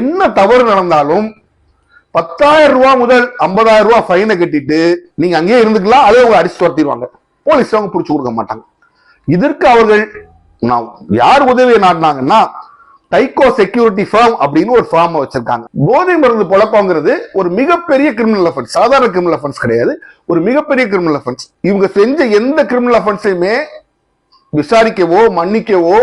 என்ன தவறு நடந்தாலும் பத்தாயிரம் ரூபாய் முதல் ஐம்பதாயிரம் ரூபாய் ஃபைனை கட்டிட்டு நீங்க அங்கேயே இருந்துக்கலாம் அதே அவங்க அடிச்சு துரத்திடுவாங்க. போலீஸ் அவங்க பிடிச்சி கொடுக்க மாட்டாங்க. இதற்கு அவர்கள் நான் யார் உதவியை நாட்டினாங்கன்னா டைகோ செக்யூரிட்டி ஃபார்ம் அப்படின்னு ஒரு ஃபார்ம் வச்சிருக்காங்க. போதை மருந்து புழக்கங்கிறது ஒரு மிகப்பெரிய கிரிமினல் அஃபென்ஸ் சாதாரண கிரிமினல் அஃபென்ஸ் கிடையாது. ஒரு மிகப்பெரிய கிரிமினல் அஃபென்ஸ் இவங்க செஞ்ச எந்த கிரிமினல் அஃபென்ஸையுமே விசாரிக்கவோ மன்னிக்கவோ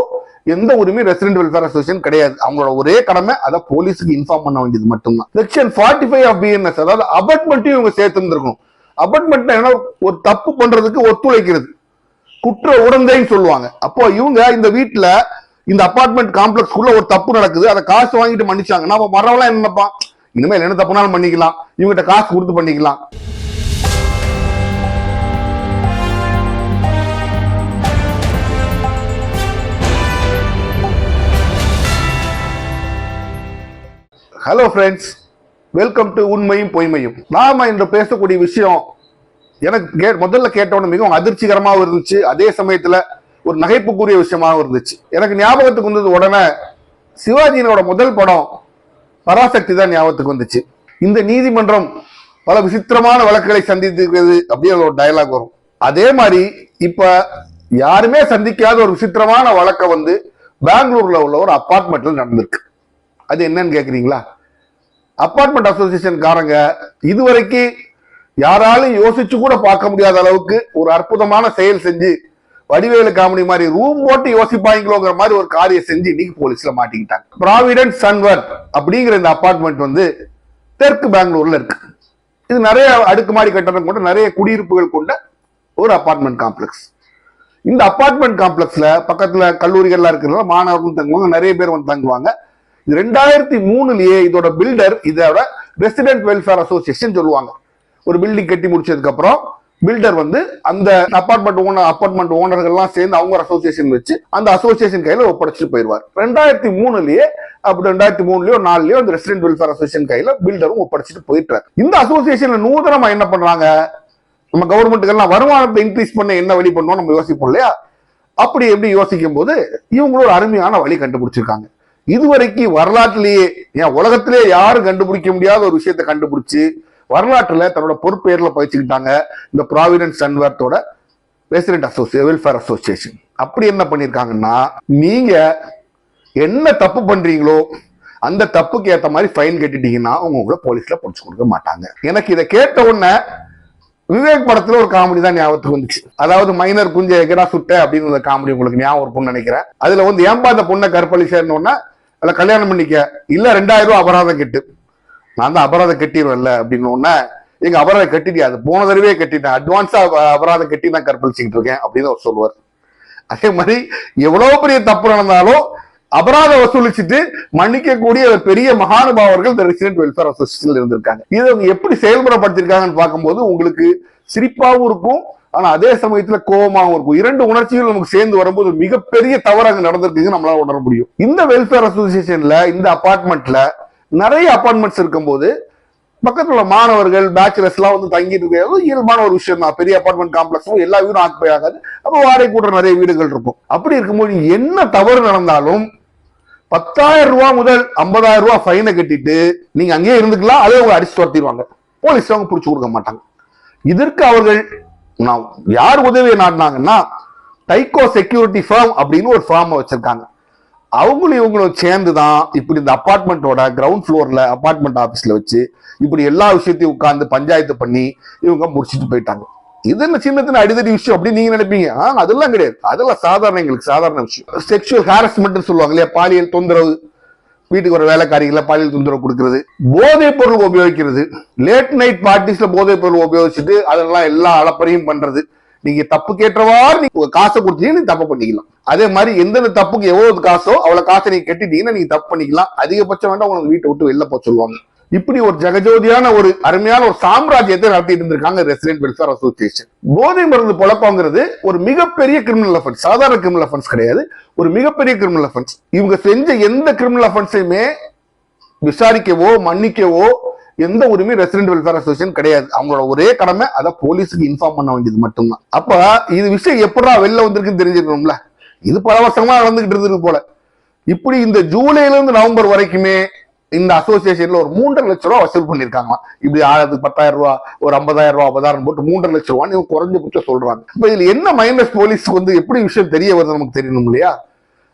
எந்த உரிமையும் ரெசிடென்ட் வெல்ஃபேர் அசோசியேஷன் கிடையாது. அவங்களோட ஒரே கடமை அதை போலீஸுக்கு இன்ஃபார்ம் பண்ண வேண்டியது மட்டும்தான். Section forty five of BNS அதாவது அபார்ட்மெண்ட்டையும் இவங்க சேர்த்து இருந்திருக்கணும் அபட்மெண்ட் என்ன ஒரு தப்பு பண்றதுக்கு ஒத்துழைக்கிறது. குற்ற உடந்தைன்னு சொல்லுவாங்க. அப்போ இவங்க இந்த வீட்டுல இந்த அபார்ட்மெண்ட் காம்ப்ளெக்ஸ் குள்ள ஒரு தப்பு நடக்குது. அதை காசு வாங்கிட்டு மன்னிச்சாங்க நம்ம மறவெல்லாம் என்ன நினைப்பான்? இனிமேல் என்ன தப்புனாலும் பண்ணிக்கலாம் இவங்ககிட்ட காசு கொடுத்து பண்ணிக்கலாம். ஹலோ ஃப்ரெண்ட்ஸ் வெல்கம் டு உண்மையும் பொய்மையும். நாம இன்று பேசக்கூடிய விஷயம் எனக்கு கே முதல்ல கேட்டவொன்னு மிகவும் அதிர்ச்சிகரமாகவும் இருந்துச்சு. அதே சமயத்தில் ஒரு நகைப்புக்குரிய விஷயமாகவும் இருந்துச்சு. எனக்கு ஞாபகத்துக்கு வந்தது உடனே சிவாஜியினோட முதல் படம் பராசக்தி தான் ஞாபகத்துக்கு வந்துச்சு. இந்த நீதிமன்றம் பல விசித்திரமான வழக்குகளை சந்தித்திருக்கிறது அப்படின்னு ஒரு டயலாக் வரும். அதே மாதிரி இப்போ யாருமே சந்திக்காத ஒரு விசித்திரமான வழக்கை வந்து பெங்களூர்ல உள்ள ஒரு அப்பார்ட்மெண்ட்டில் நடந்திருக்கு. அது என்னன்னு கேக்குறீங்களா? அப்பார்ட்மெண்ட் அசோசியேஷன்காரங்க இதுவரைக்கும் யாராலும் யோசிச்சு கூட பார்க்க முடியாத அளவுக்கு ஒரு அற்புதமான செயல் செஞ்சு வடிவேலு காமெடி மாதிரி ரூம் போட்டு யோசிப்பாங்களோங்கிற மாதிரி ஒரு காரியம் செஞ்சு இன்னைக்கு போலீஸ்ல மாட்டிக்கிட்டாங்க. ப்ராவிடன்ட் சன்வர் அப்படிங்கிற இந்த அப்பார்ட்மெண்ட் வந்து தெற்கு பெங்களூர்ல இருக்கு. இது நிறைய அடுக்குமாடி கட்டணம் கொண்ட நிறைய குடியிருப்புகள் கொண்ட ஒரு அபார்ட்மெண்ட் காம்ப்ளெக்ஸ் இந்த அப்பார்ட்மெண்ட் காம்ப்ளெக்ஸ்ல பக்கத்துல கல்லூரிகள்லாம் இருக்கிறதுனால மாணவர்கள் தங்குவாங்க நிறைய பேர் வந்து தங்குவாங்க. இது ரெண்டாயிரத்தி மூணுலயே இதோட பில்டர் இதோட ரெசிடென்ட் வெல்ஃபேர் அசோசியேஷன் சொல்லுவாங்க. ஒரு பில்டிங் கட்டி முடிச்சதுக்கு அப்புறம் பில்டர் வந்து அந்த அபார்ட்மெண்ட் ஓனர் அபார்ட்மெண்ட் ஓனர்கள்லாம் சேர்ந்து அவங்க அசோசியேஷன் வச்சு அந்த அசோசியேஷன் கையில ஒப்படைச்சிட்டு போயிடுவார். ரெண்டாயிரத்தி மூணுலயே அப்படி ரெண்டாயிரத்தி மூணுலயோ நாலுலயோ அந்த ரெசிடென்ட் வெல்ஃபேர் அசோசியேஷன் கையில பில்டரும் ஒப்படைச்சிட்டு போயிட்டார் இந்த அசோசியேஷன்ல நூதனமா என்ன பண்றாங்க? நம்ம கவர்மெண்ட்டுக்கெல்லாம் வருமானத்தை இன்க்ரீஸ் பண்ண என்ன வழி பண்ணுவோம் நம்ம யோசிப்போம் இல்லையா? அப்படி எப்படி யோசிக்கும் போது இவங்களும் ஒரு அருமையான வழி கண்டுபிடிச்சிருக்காங்க. இதுவரைக்கும் வரலாற்றிலேயே ஏன் உலகத்திலே யாரும் கண்டுபிடிக்க முடியாத ஒரு விஷயத்தை கண்டுபிடிச்சு வரலாற்றுல தன்னோட பொறுப்பேர்ல பயிற்சிக்கிட்டாங்க இந்த ப்ராவிடன்ஸ் சன்வர்த்தோட ரெசிடென்ட் அசோசியே வெல்ஃபேர் அசோசியேஷன் அப்படி என்ன பண்ணியிருக்காங்கன்னா நீங்க என்ன தப்பு பண்றீங்களோ அந்த தப்புக்கு ஏற்ற மாதிரி ஃபைன் கட்டிட்டீங்கன்னா அவங்க உங்களை போலீஸ்ல பிடிச்சி கொடுக்க மாட்டாங்க. எனக்கு இதை கேட்ட உடனே விவேக் படத்துல ஒரு காமெடி தான் ஞாபகத்துக்கு வந்துச்சு. அதாவது மைனர் குஞ்ச எகடா சுட்ட அப்படின்னு காமெடி உங்களுக்கு ஞாபகம் இருக்கும்னு நினைக்கிறேன். அதுல வந்து ஏன்பா அந்த பொண்ணை கற்பழி சேர்ந்தோன்னா அதில் கல்யாணம் பண்ணிக்க. இல்ல ரெண்டாயிரம் ரூபா அபராதம் கெட்டு. நான் தான் அபராதம் கட்டிடுவேன்ல அப்படின்னு ஒன்னே எங்க அபராதம் கட்டிட்டியா? அது போன தடவையே கட்டிட்டேன். அட்வான்ஸா அபராதம் கட்டி நான் கற்பழிச்சுக்கிட்டு இருக்கேன் அப்படின்னு அவர் சொல்லுவார். அதே மாதிரி எவ்வளவு பெரிய தப்பு நடந்தாலும் அபராதம் வசூலிச்சுட்டு மன்னிக்கக்கூடிய பெரிய மகானுபாவர்கள் இந்த ரெசிடென்ட் வெல்ஃபேர் அசோசியேஷன்ல இருந்திருக்காங்க. இதை அவங்க எப்படி செயல்முறைப்படுத்திருக்காங்கன்னு பார்க்கும்போது உங்களுக்கு சிரிப்பாவும் இருக்கும் ஆனா அதே சமயத்துல கோபமாகவும் இருக்கும். இரண்டு உணர்ச்சிகள் நமக்கு சேர்ந்து வரும்போது மிகப்பெரிய தவறு அங்க நடந்திருக்குங்க நம்மளால உணர முடியும். இந்த வெல்ஃபேர் அசோசியேஷன்ல இந்த அபார்ட்மெண்ட்ல நிறைய அபார்ட்மெண்ட்ஸ் இருக்கும்போது பக்கத்துல உள்ள மாணவர்கள் பேச்சுலர்ஸ் எல்லாம் வந்து தங்கிட்டு இருக்கிறது இயல்பான ஒரு விஷயம் தான். பெரிய அபார்ட்மெண்ட் காம்ப்ளெக்ஸும் எல்லா வீடும் ஆக்குப்பை ஆகாது. அப்போ வாடகை கூட்டுற நிறைய வீடுகள் இருக்கும். அப்படி இருக்கும்போது என்ன தவறு நடந்தாலும் பத்தாயிரம் ரூபாய் முதல் ஐம்பதாயிரம் ரூபாய் ஃபைனை கட்டிட்டு நீங்க அங்கேயே இருந்துக்கலாம். அதே அவங்க அடிச்சு துரத்திடுவாங்க. போலீஸ் அவங்க பிடிச்சி கொடுக்க மாட்டாங்க. இதற்கு அவர்கள் நான் யார் உதவியை நாடினாங்கன்னா டைகோ செக்யூரிட்டி ஃபார்ம் அப்படின்னு ஒரு ஃபார்மை வச்சிருக்காங்க. அவங்களும் இவங்களும் சேர்ந்து தான் இப்படி இந்த அப்பார்ட்மெண்ட்டோட கிரவுண்ட் ஃப்ளோர்ல அபார்ட்மெண்ட் ஆஃபீஸில் வச்சு இப்படி எல்லா விஷயத்தையும் உட்காந்து பஞ்சாயத்து பண்ணி இவங்க முடிச்சுட்டு போயிட்டாங்க. இது என்ன சின்ன சின்ன அடிதடி விஷயம் அப்படின்னு நீங்க நினைப்பீங்க. ஆனால் அதெல்லாம் கிடையாது. அதெல்லாம் சாதாரண எங்களுக்கு சாதாரண விஷயம். செக்ஷுவல் ஹாரஸ்மெண்ட்னு சொல்லுவாங்க இல்லையா? பாலியல் தொந்தரவு. வீட்டுக்கு ஒரு வேலைக்காரிகளை பாலியல் தொந்தரவு கொடுக்கறது போதைப் பொருள் உபயோகிக்கிறது. லேட் நைட் பார்ட்டிஸ்ல போதைப் பொருள் உபயோகிச்சுட்டு அதெல்லாம் எல்லா அளப்பறையும் பண்றது. நீங்க தப்பு கேட்டவாறு நீங்க காசை கொடுத்தீங்க நீங்க தப்பு பண்ணிக்கலாம். அதே மாதிரி எந்தெந்த தப்புக்கு எவ்வளவு காசோ அவ்வளவு காசை நீங்க கட்டிட்டீங்கன்னா நீங்க தப்பு பண்ணிக்கலாம். அதிகபட்சம் வேண்டாம் உங்களுக்கு வீட்டை விட்டு வெளில போக சொல்லுவாங்க. இப்படி ஒரு ஜெகஜோதியான ஒரு அருமையான ஒரு சாம்ராஜ்யத்தை நடத்திட்டு இருந்திருக்காங்க ரெசிடென்ட் வெல்ஃபேர் அசோசியேஷன் போதை மருந்து புழக்கங்கிறது ஒரு மிகப்பெரிய கிரிமினல் அஃபென்ஸ் சாதாரண கிரிமினல் அஃபென்ஸ் கிடையாது. ஒரு மிகப்பெரிய கிரிமினல் அஃபென்ஸ் இவங்க செஞ்ச எந்த கிரிமினல் அஃபென்ஸையுமே விசாரிக்கவோ மன்னிக்கவோ எந்த உரிமையும் ரெசிடென்ட் வெல்ஃபேர் அசோசியேஷன் கிடையாது. அவங்களோட ஒரே கடமை அதை போலீஸுக்கு இன்ஃபார்ம் பண்ண வேண்டியது மட்டும்தான். அப்ப இது விஷயம் எப்படா வெளில வந்திருக்குன்னு தெரிஞ்சுக்கணும்ல இது பல வருஷமா நடந்துகிட்டு இருந்தது போல. இப்படி இந்த ஜூலைல இருந்து நவம்பர் வரைக்குமே இந்த அசோசியேஷன்ல ஒரு மூன்றரை லட்ச ரூபா வசூல் பண்ணிருக்காங்க இப்படி ஆயிரத்துக்கு பத்தாயிரம் ரூபா ஒரு ஐம்பதாயிரம் ரூபா ஐம்பதாயிரம் போட்டு மூன்றரை லட்ச ரூபான்னு இவங்க குறைஞ்சபட்சம் சொல்றாங்க. இப்ப இதுல என்ன மைனஸ் போலீஸ்க்கு வந்து எப்படி விஷயம் தெரிய வருது நமக்கு தெரியணும் இல்லையா?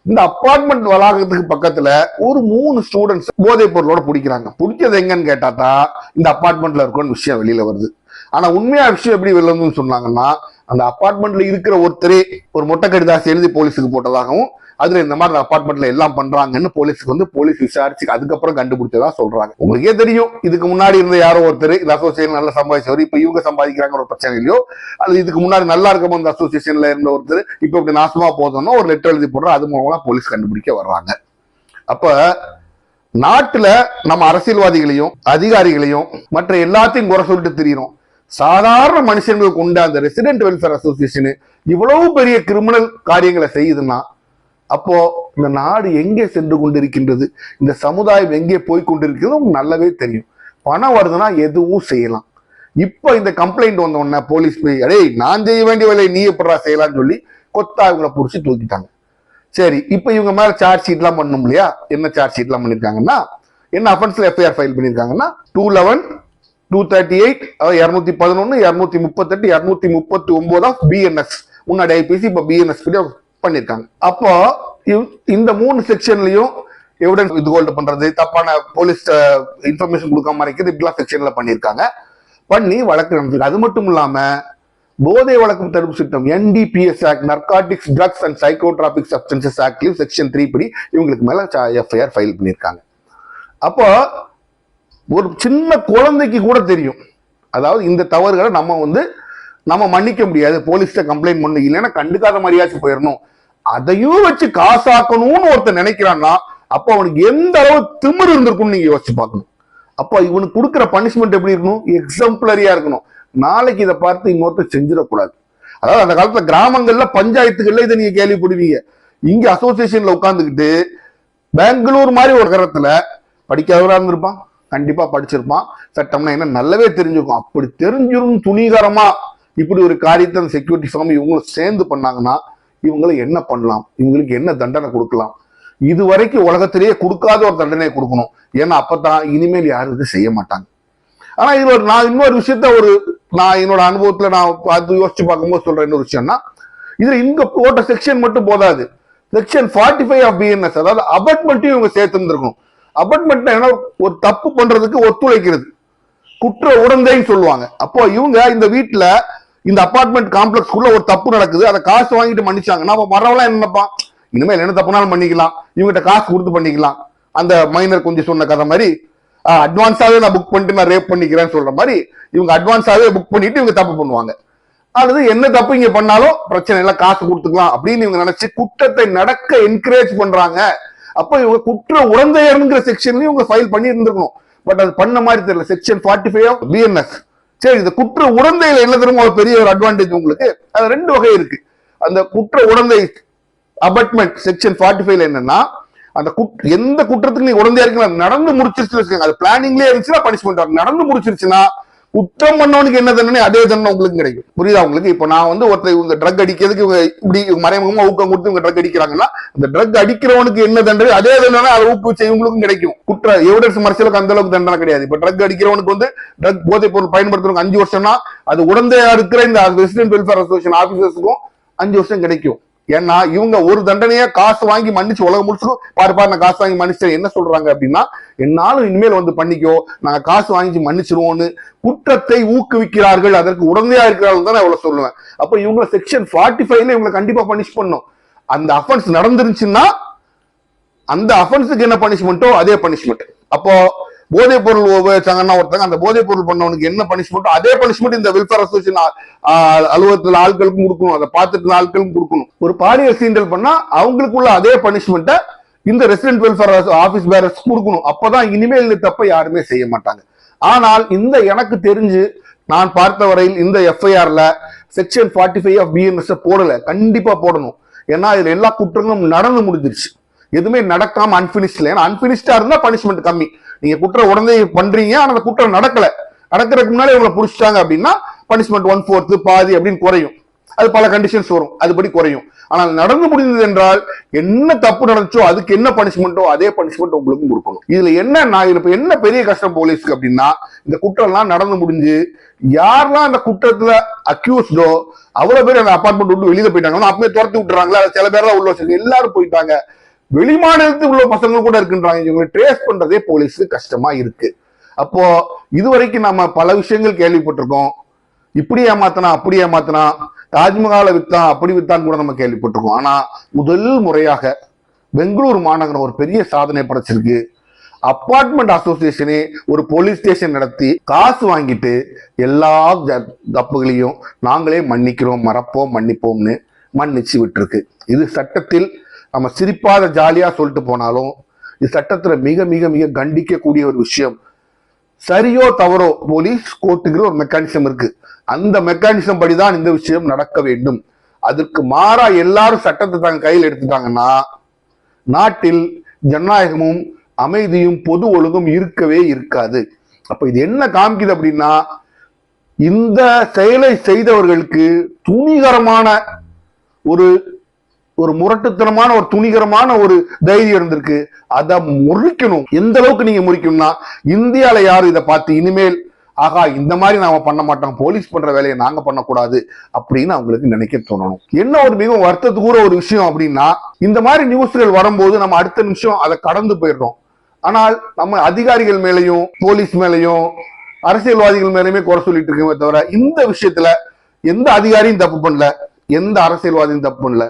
இந்த அப்பார்ட்மெண்ட் வளாகத்துக்கு பக்கத்துல ஒரு மூணு ஸ்டூடெண்ட்ஸ் போதைப் பொருளோட பிடிக்கிறாங்க. பிடிச்சது எங்கன்னு கேட்டா இந்த அப்பார்ட்மெண்ட்ல இருக்கும்னு விஷயம் வெளியில வருது. ஆனா உண்மையா விஷயம் எப்படி வெளில சொன்னாங்கன்னா அந்த அப்பார்ட்மெண்ட்ல இருக்கிற ஒருத்தரே ஒரு மொட்டை கடிதாசி எழுதி போலீஸுக்கு போட்டதாகவும் அதுல இந்த மாதிரி அப்பார்ட்மெண்ட்ல எல்லாம் பண்றாங்கன்னு போலீஸுக்கு வந்து போலீஸ் விசாரிச்சு அதுக்கப்புறம் கண்டுபிடிச்சதா சொல்றாங்க. உங்களுக்கே தெரியும். இதுக்கு முன்னாடி இருந்த யாரோ ஒருத்தர் இந்த அசோசியேஷன் நல்லா சம்பாதிச்சவர் இப்ப இவங்க சம்பாதிக்கிறாங்க ஒரு பிரச்சனை இல்லையோ? அது இதுக்கு முன்னாடி நல்லா இருக்கும் அந்த அசோசியேஷன்ல இருந்த ஒருத்தர் இப்ப இப்படி நாசமா போதும்னா ஒரு லெட்டர் எழுதி போடுறோம் அது மூலமா போலீஸ் கண்டுபிடிக்க வர்றாங்க. அப்ப நாட்டுல நம்ம அரசியல்வாதிகளையும் அதிகாரிகளையும் மற்ற எல்லாத்தையும் குறை சொல்லிட்டு தெரியணும் சாதாரண மனுஷங்களுக்கு உண்ட அந்த ரெசிடென்ட் வெல்ஃபேர் அசோசியேஷன் இவ்வளவு பெரிய கிரிமினல் காரியங்களை செய்யுதுன்னா அப்போ இந்த நாடு எங்கே சென்று கொண்டிருக்கின்றது இந்த சமுதாயம் எங்கே போய் கொண்டிருக்கிறது உங்களுக்கு நல்லாவே தெரியும். பணம் வருதுன்னா எதுவும் செய்யலாம். இப்போ இந்த கம்ப்ளைண்ட் வந்த உடனே போலீஸ் போய் அடே நான் செய்ய வேண்டிய வேலையை நீ எப்படா செய்யலாம்னு சொல்லி கொத்தா இவங்களை பிடிச்சி தூக்கிட்டாங்க. சரி இப்போ இவங்க மேல சார்ஜ் ஷீட்லாம் பண்ணும் இல்லையா? என்ன சார்ஜ் ஷீட்லாம் பண்ணியிருக்காங்கன்னா என்ன அஃபென்ஸ்ல எஃப்ஐஆர் ஃபைல் பண்ணியிருக்காங்கன்னா two eleven two thirty eight இரநூத்தி பதினொன்று இரநூத்தி முப்பத்தெட்டு இரநூத்தி முப்பத்தி ஒன்பது ஆஃப் பிஎன்எஸ் முன்னாடி ஐபிசி இப்போ பிஎன்எஸ் பண்ணியிருக்காங்க அப்போ இந்த மூணு செக்ஷன்லயும் எவிடன்ஸ் இது ஹோல்டு பண்றது தப்பான போலீஸ் இன்ஃபர்மேஷன் கொடுக்காம இருக்கிறது இப்படிலாம் செக்ஷன்ல பண்ணியிருக்காங்க பண்ணி வழக்கு நடந்திருக்கு. அது மட்டும் இல்லாம போதை வழக்கு தடுப்பு சட்டம் NDPS act narcotics drugs and psychotropic substances ஆக்ட்லயும் section three படி இவங்களுக்கு மேல எஃப்ஐஆர் ஃபைல் பண்ணியிருக்காங்க அப்போ ஒரு சின்ன குழந்தைக்கு கூட தெரியும். அதாவது இந்த தவறுகளை நம்ம வந்து நம்ம மன்னிக்க முடியாது. போலீஸ்ட கம்ப்ளைண்ட் பண்ணு. இல்லைன்னா கண்டுக்காத மாதிரியாச்சும் போயிடணும். அதையும் வச்சு காசாக்கணும்னு ஒருத்தன் நினைக்கிறான்னா அப்போ அவனுக்கு எந்த அளவு திமிர் இருந்திருக்கும்னு நீங்க யோசிச்சு பார்க்கணும். அப்போ இவனுக்கு கொடுக்குற பனிஷ்மெண்ட் எப்படி இருக்கணும்? எக்ஸம்பிளரியா இருக்கணும். நாளைக்கு இதை பார்த்து இன்னொருத்தர் செஞ்சிடக்கூடாது. அதாவது அந்த காலத்துல கிராமங்கள்ல பஞ்சாயத்துகள்ல இதை நீங்க கேள்விப்படுவீங்க. இங்க அசோசியேஷன்ல உட்காந்துக்கிட்டு பெங்களூர் மாதிரி ஒரு கரத்துல படிக்காதவரா இருந்திருப்பான். கண்டிப்பா படிச்சிருப்பான். சட்டம்னா என்ன? நல்லாவே தெரிஞ்சிருக்கும் அப்படி தெரிஞ்சிரும் துணிகரமா. இப்படி ஒரு காரியத்தை அந்த செக்யூரிட்டி ஃபார்ம் இவங்களும் சேர்ந்து பண்ணாங்கன்னா இவங்களை என்ன பண்ணலாம்? இவங்களுக்கு என்ன தண்டனை கொடுக்கலாம்? இது வரைக்கும் உலகத்திலேயே கொடுக்காத ஒரு தண்டனையை கொடுக்கணும். ஏன்னா அப்பதான் இனிமேல் யாரும் இது செய்ய மாட்டாங்க. ஆனா இது ஒரு நான் இன்னொரு விஷயத்த ஒரு நான் என்னோட அனுபவத்துல நான் பார்த்து யோசிச்சு பார்க்கும்போது சொல்ற இன்னொரு விஷயம்னா இதுல இங்க போட்ட செக்ஷன் மட்டும் போதாது. Section forty five of BNS அதாவது அபட்மெண்ட்டையும் இவங்க சேர்த்துருந்துருக்கணும் அபட்மெண்ட் என்ன ஒரு தப்பு பண்றதுக்கு ஒத்துழைக்கிறது. குற்ற உடந்தைன்னு சொல்லுவாங்க. அப்போ இவங்க இந்த வீட்டுல இந்த அபார்ட்மெண்ட் காம்ப்ளெக்ஸ்க்குள்ள ஒரு தப்பு நடக்குது அதை காசு வாங்கிட்டு மன்னிச்சாங்கன்னா அப்ப வரவெல்லாம் என்னப்பா இனிமேல் என்ன தப்புனாலும் பண்ணிக்கலாம் இவங்ககிட்ட காசு கொடுத்து பண்ணிக்கலாம். அந்த மைனர் கொஞ்சம் சொன்ன கதை மாதிரி அட்வான்ஸாவே நான் புக் பண்ணிட்டு நான் ரேப் பண்ணிக்கிறேன்னு சொல்ற மாதிரி இவங்க அட்வான்ஸாவே புக் பண்ணிட்டு இவங்க தப்பு பண்ணுவாங்க. அல்லது என்ன தப்பு இங்க பண்ணாலும் பிரச்சனை இல்லை காசு கொடுத்துக்கலாம் அப்படின்னு இவங்க நினைச்சு குற்றத்தை நடக்க என்கரேஜ் பண்றாங்க. அப்ப இவங்க குற்ற உடந்தையர்ங்கிற செக்ஷன்லயும் இவங்க ஃபைல் பண்ணி இருந்திருக்கணும் பட் அது பண்ண மாதிரி தெரியல. செக்ஷன் ஃபார்ட்டி ஃபைவ் பிஎன்எஸ் சரி இந்த குற்ற உடந்தையில என்ன தெரியுமா ஒரு பெரிய ஒரு அட்வான்டேஜ் உங்களுக்கு? அது ரெண்டு வகை இருக்கு. அந்த குற்ற உடந்தை அபட்மெண்ட் செக்ஷன் ஃபார்ட்டி ஃபைவ்ல என்னன்னா அந்த குற்ற எந்த குற்றத்துக்கு நீ உடந்தையா இருக்கீங்களா நடந்து முடிச்சிருச்சுன்னு வச்சுக்கோங்க. அது பிளானிங்லேயே இருந்துச்சுன்னா பனிஷ்மெண்ட் நடந்து முடிச்சிருச்சுன்னா குற்றம் பண்ணவனுக்கு என்ன தண்டனை அதே தண்டனை உங்களுக்கு கிடைக்கும். புரியுதா உங்களுக்கு? இப்போ நான் வந்து ஒருத்தர் இவங்க ட்ரக் அடிக்கிறதுக்கு இவங்க இப்படி மறைமுகமா ஊக்கம் கொடுத்து இவங்க ட்ரக் அடிக்கிறாங்கன்னா அந்த ட்ரக் அடிக்கிறவனுக்கு என்ன தண்டனை அதே தண்டனை அதை ஊக்குவிச்ச இவங்களுக்கும் கிடைக்கும். குற்ற எவிடன்ஸ் மறைச்சலுக்கு அந்த அளவுக்கு தண்டனை கிடையாது. இப்போ ட்ரக் அடிக்கிறவனுக்கு வந்து ட்ரக் போதைப் பொருள் பயன்படுத்துறவங்க அஞ்சு வருஷம்னா அது உடந்தையா இருக்கிற இந்த ரெசிடென்ட் வெல்ஃபேர் அசோசியேஷன் ஆபீசர்ஸுக்கும் அஞ்சு வருஷம் கிடைக்கும். ஏன்னா இவங்க ஒரு தண்டனையா காசு வாங்கி மன்னிச்சு உலகம் முடிச்சிடும் பாரு பாரு நான் காசு வாங்கி மன்னிச்சேன் என்ன சொல்றாங்க அப்படின்னா என்னாலும் இனிமேல் வந்து பண்ணிக்கோ நாங்க காசு வாங்கி மன்னிச்சிருவோம்னு குற்றத்தை ஊக்குவிக்கிறார்கள் அதற்கு உடந்தையா இருக்கிறார்கள் தான் நான் இவ்வளவு சொல்லுவேன். அப்ப இவங்க செக்ஷன் ஃபார்ட்டி ஃபைவ்ல இவங்களை கண்டிப்பா பனிஷ் பண்ணும் அந்த அஃபென்ஸ் நடந்துருச்சுன்னா அந்த அஃபென்ஸுக்கு என்ன பனிஷ்மெண்ட்டோ அதே பனிஷ்மெண்ட் அப்போ போதைப் பொருள் உபயோகிச்சாங்கன்னா ஒருத்தங்க அந்த போதைப் பொருள் பண்ணவனுக்கு என்ன பனிஷ்மெண்ட்டோ அதே பனிஷ்மெண்ட் இந்த வெல்ஃபேர் அசோசியேஷன் அலுவலகத்தில் ஆட்களுக்கும் கொடுக்கணும். அதை பார்த்துட்டு ஆட்களுக்கும் கொடுக்கணும். ஒரு பாலியல் சீண்டல் பண்ணா அவங்களுக்குள்ள அதே பனிஷ்மெண்ட்டை இந்த ரெசிடென்ட் வெல்ஃபேர் ஆஃபீஸ் பேரர்ஸ் கொடுக்கணும். அப்பதான் இனிமேல் இந்த தப்பை யாருமே செய்ய மாட்டாங்க. ஆனால் இந்த எனக்கு தெரிஞ்சு நான் பார்த்த வரையில் இந்த எஃப்ஐஆர்ல section forty five of BNS போடல. கண்டிப்பா போடணும். ஏன்னா இதுல எல்லா குற்றங்களும் நடந்து முடிஞ்சிருச்சு. எதுவுமே நடக்காம அன்பினிஷ்ல ஏன்னா அன்பினிஷ்டா இருந்தா பனிஷ்மெண்ட் கம்மி. நீங்க குற்ற உடனே பண்றீங்க ஆனா அந்த குற்றம் நடக்கல. நடக்கிறதுக்கு முன்னாடி உங்களை புடிச்சிட்டாங்க அப்படின்னா பனிஷ்மெண்ட் ஒன் ஃபோர்த்து பாதி அப்படின்னு குறையும். அது பல கண்டிஷன்ஸ் வரும். அதுபடி குறையும். ஆனால் நடந்து முடிந்தது என்றால் என்ன தப்பு நடந்துச்சோ அதுக்கு என்ன பனிஷ்மெண்ட்டோ அதே பனிஷ்மெண்ட் உங்களுக்கு கொடுக்கணும். இதுல என்ன நான் இப்ப என்ன பெரிய கஷ்டம் போலீஸ்க்கு அப்படின்னா இந்த குற்றம்லாம் நடந்து முடிஞ்சு யாரெல்லாம் அந்த குற்றத்துல அக்யூஸ்டோ அவ்வளவு பேர் அந்த அப்பார்ட்மெண்ட் விட்டு வெளியில போயிட்டாங்க. அப்பவே துரத்தி விட்டுறாங்களா? சில பேர் தான் உள்ள வச்சிருக்காங்க எல்லாரும் போயிட்டாங்க. வெளிமாநிலத்தில் உள்ள பசங்க கூட இருக்குன்றாங்க. இவங்களை ட்ரேஸ் பண்றதே போலீஸுக்கு கஷ்டமா இருக்கு. அப்போ இதுவரைக்கும் நம்ம பல விஷயங்கள் கேள்விப்பட்டிருக்கோம். இப்படி ஏமாத்தனா அப்படி ஏமாத்தனா தாஜ்மஹாலை வித்தான் அப்படி வித்தான் கூட நம்ம கேள்விப்பட்டிருக்கோம். ஆனா முதல் முறையாக பெங்களூர் மாநகரம் ஒரு பெரிய சாதனை படைச்சிருக்கு. அப்பார்ட்மெண்ட் அசோசியேஷனே ஒரு போலீஸ் ஸ்டேஷன் நடத்தி காசு வாங்கிட்டு எல்லா ஜ- தப்புகளையும் நாங்களே மன்னிக்கிறோம் மறப்போம் மன்னிப்போம்னு மன்னிச்சு விட்டுருக்கு. இது சட்டத்தில் நம்ம சிரிப்பாத ஜாலியா சொல்லிட்டு போனாலும் இது சட்டத்துல மிக மிக மிக கண்டிக்கக்கூடிய ஒரு விஷயம். சரியோ தவறோ போலீஸ் கோர்ட்டுங்கிற ஒரு மெக்கானிசம் இருக்கு. அந்த மெக்கானிசம் படிதான் இந்த விஷயம் நடக்க வேண்டும். அதற்கு மாறா எல்லாரும் சட்டத்தை தாங்க கையில் எடுத்துட்டாங்கன்னா நாட்டில் ஜனநாயகமும் அமைதியும் பொது ஒழுங்கும் இருக்கவே இருக்காது. அப்ப இது என்ன காமிக்குது அப்படின்னா இந்த செயலை செய்தவர்களுக்கு துணிகரமான ஒரு ஒரு முரட்டுத்தனமான ஒரு துணிகரமான ஒரு தைரியம் இருந்திருக்கு. அதை முறிக்கணும். எந்த அளவுக்கு நீங்க முறிக்கணும்னா இந்தியாவில யாரும் இதை பார்த்து இனிமேல் ஆகா இந்த மாதிரி நாம பண்ண மாட்டோம். போலீஸ் பண்ற வேலையை நாங்க பண்ணக்கூடாது. அப்படின்னு அவங்களுக்கு நினைக்க தோணணும். என்ன ஒரு மிகவும் வருத்தத்துக்குற ஒரு விஷயம் அப்படின்னா இந்த மாதிரி நியூஸ்கள் வரும்போது நம்ம அடுத்த நிமிஷம் அதை கடந்து போயிடுறோம். ஆனால் நம்ம அதிகாரிகள் மேலையும் போலீஸ் மேலையும் அரசியல்வாதிகள் மேலையுமே குறை சொல்லிட்டு இருக்கோமே தவிர இந்த விஷயத்துல எந்த அதிகாரியும் தப்பு பண்ணல எந்த அரசியல்வாதியும் தப்பு பண்ணல.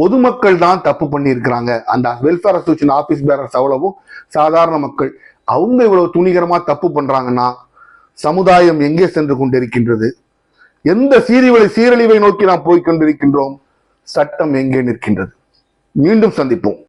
பொதுமக்கள் தான் தப்பு பண்ணியிருக்கிறாங்க. அந்த வெல்ஃபேர் அசோசியேஷன் ஆஃபீஸ் பேரர்ஸ் அவ்வளவும் சாதாரண மக்கள். அவங்க இவ்வளவு துணிகரமாக தப்பு பண்ணுறாங்கன்னா சமுதாயம் எங்கே சென்று கொண்டிருக்கின்றது? எந்த சீரிவழி சீரழிவை நோக்கி நாம் போய்க் கொண்டிருக்கின்றோம்? சட்டம் எங்கே நிற்கின்றது? மீண்டும் சந்திப்போம்.